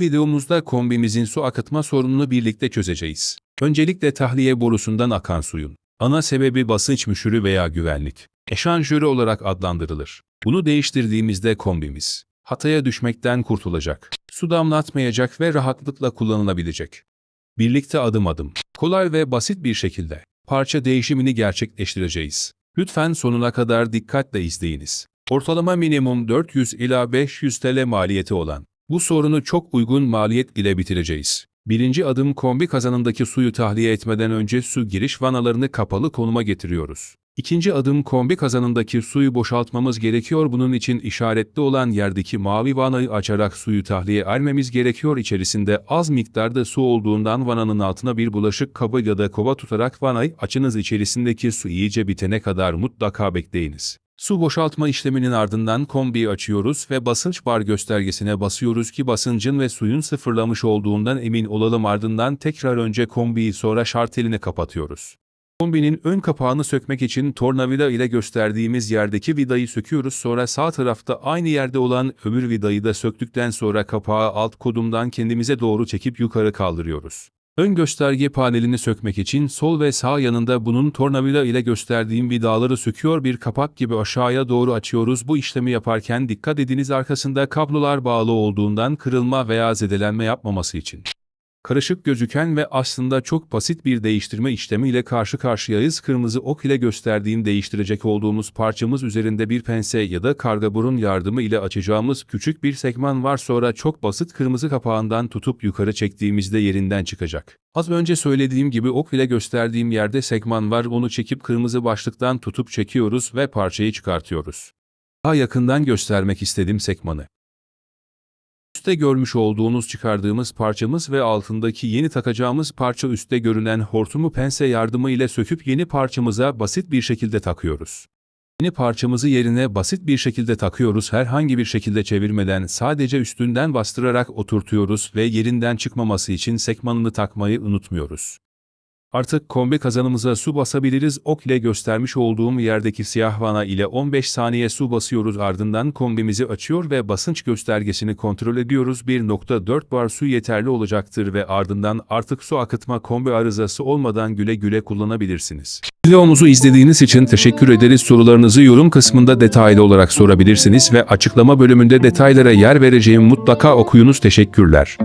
Videomuzda kombimizin su akıtma sorununu birlikte çözeceğiz. Öncelikle tahliye borusundan akan suyun ana sebebi basınç müşürü veya güvenlik eşanjörü olarak adlandırılır. Bunu değiştirdiğimizde kombimiz hataya düşmekten kurtulacak, su damlatmayacak ve rahatlıkla kullanılabilecek. Birlikte adım adım, kolay ve basit bir şekilde parça değişimini gerçekleştireceğiz. Lütfen sonuna kadar dikkatle izleyiniz. Ortalama minimum 400 ila 500 TL maliyeti olan bu sorunu çok uygun maliyet ile bitireceğiz. Birinci adım kombi kazanındaki suyu tahliye etmeden önce su giriş vanalarını kapalı konuma getiriyoruz. İkinci adım kombi kazanındaki suyu boşaltmamız gerekiyor. Bunun için işaretli olan yerdeki mavi vanayı açarak suyu tahliye etmemiz gerekiyor. İçerisinde az miktarda su olduğundan vananın altına bir bulaşık kabı ya da kova tutarak vanayı açınız. İçerisindeki su iyice bitene kadar mutlaka bekleyiniz. Su boşaltma işleminin ardından kombiyi açıyoruz ve basınç bar göstergesine basıyoruz ki basıncın ve suyun sıfırlamış olduğundan emin olalım ardından tekrar önce kombiyi sonra şartelini kapatıyoruz. Kombinin ön kapağını sökmek için tornavida ile gösterdiğimiz yerdeki vidayı söküyoruz sonra sağ tarafta aynı yerde olan öbür vidayı da söktükten sonra kapağı alt kodumdan kendimize doğru çekip yukarı kaldırıyoruz. Ön gösterge panelini sökmek için sol ve sağ yanında bunun tornavida ile gösterdiğim vidaları söküyor bir kapak gibi aşağıya doğru açıyoruz. Bu işlemi yaparken dikkat ediniz arkasında kablolar bağlı olduğundan kırılma veya zedelenme yapmaması için. Karışık gözüken ve aslında çok basit bir değiştirme işlemiyle karşı karşıyayız. Kırmızı ok ile gösterdiğim değiştirecek olduğumuz parçamız üzerinde bir pense ya da karga burun yardımı ile açacağımız küçük bir sekman var sonra çok basit kırmızı kapağından tutup yukarı çektiğimizde yerinden çıkacak. Az önce söylediğim gibi ok ile gösterdiğim yerde sekman var onu çekip kırmızı başlıktan tutup çekiyoruz ve parçayı çıkartıyoruz. Daha yakından göstermek istedim sekmanı. Üste görmüş olduğunuz çıkardığımız parçamız ve altındaki yeni takacağımız parça üstte görünen hortumu pense yardımı ile söküp yeni parçamıza basit bir şekilde takıyoruz. Yeni parçamızı yerine basit bir şekilde takıyoruz herhangi bir şekilde çevirmeden sadece üstünden bastırarak oturtuyoruz ve yerinden çıkmaması için sekmanını takmayı unutmuyoruz. Artık kombi kazanımıza su basabiliriz. Ok ile göstermiş olduğum yerdeki siyah vana ile 15 saniye su basıyoruz ardından kombimizi açıyor ve basınç göstergesini kontrol ediyoruz. 1.4 bar su yeterli olacaktır ve ardından artık su akıtma kombi arızası olmadan güle güle kullanabilirsiniz. Videomuzu izlediğiniz için teşekkür ederiz. Sorularınızı yorum kısmında detaylı olarak sorabilirsiniz ve açıklama bölümünde detaylara yer vereceğim mutlaka okuyunuz. Teşekkürler.